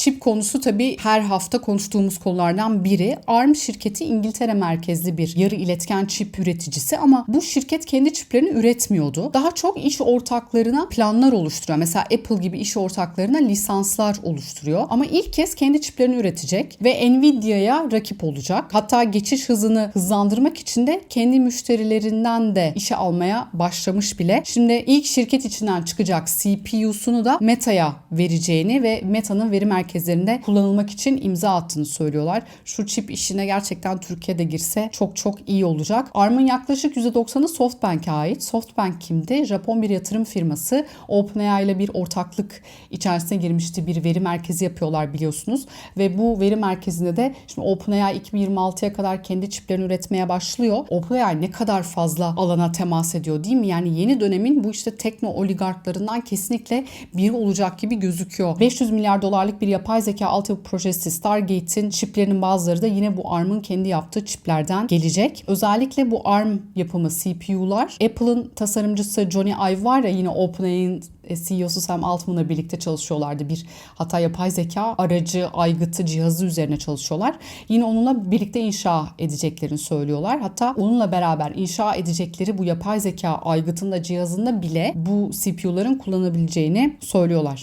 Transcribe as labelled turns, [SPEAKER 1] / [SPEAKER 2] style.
[SPEAKER 1] Çip konusu tabii her hafta konuştuğumuz konulardan biri. ARM şirketi İngiltere merkezli bir yarı iletken çip üreticisi ama bu şirket kendi çiplerini üretmiyordu. Daha çok iş ortaklarına planlar oluşturuyor. Mesela Apple gibi iş ortaklarına lisanslar oluşturuyor. Ama ilk kez kendi çiplerini üretecek ve Nvidia'ya rakip olacak. Hatta geçiş hızını hızlandırmak için de kendi müşterilerinden de işe almaya başlamış bile. Şimdi ilk şirket içinden çıkacak CPU'sunu da Meta'ya vereceğini ve Meta'nın veri merkezlerinde kullanılmak için imza attığını söylüyorlar. Şu çip işine gerçekten Türkiye'de girse çok çok iyi olacak. ARM'ın yaklaşık %90'ı SoftBank'e ait. SoftBank kimdi? Japon bir yatırım firması. OpenAI ile bir ortaklık içerisine girmişti. Bir veri merkezi yapıyorlar biliyorsunuz. Ve bu veri merkezinde de şimdi OpenAI 2026'ya kadar kendi çiplerini üretmeye başlıyor. OpenAI ne kadar fazla alana temas ediyor değil mi? Yani yeni dönemin bu işte tekno oligarklarından kesinlikle biri olacak gibi gözüküyor. 500 milyar dolarlık bir yapay zeka altyapı projesi Stargate'in çiplerinin bazıları da yine bu ARM'ın kendi yaptığı çiplerden gelecek. Özellikle bu ARM yapımı CPU'lar Apple'ın tasarımcısı Johnny Ive var ya yine OpenAI'nin CEO'su Sam Altman'la birlikte çalışıyorlardı. Bir hatta yapay zeka aracı, aygıtı, cihazı üzerine çalışıyorlar. Yine onunla birlikte inşa edeceklerini söylüyorlar. Hatta onunla beraber inşa edecekleri bu yapay zeka aygıtında, cihazında bile bu CPU'ların kullanabileceğini söylüyorlar.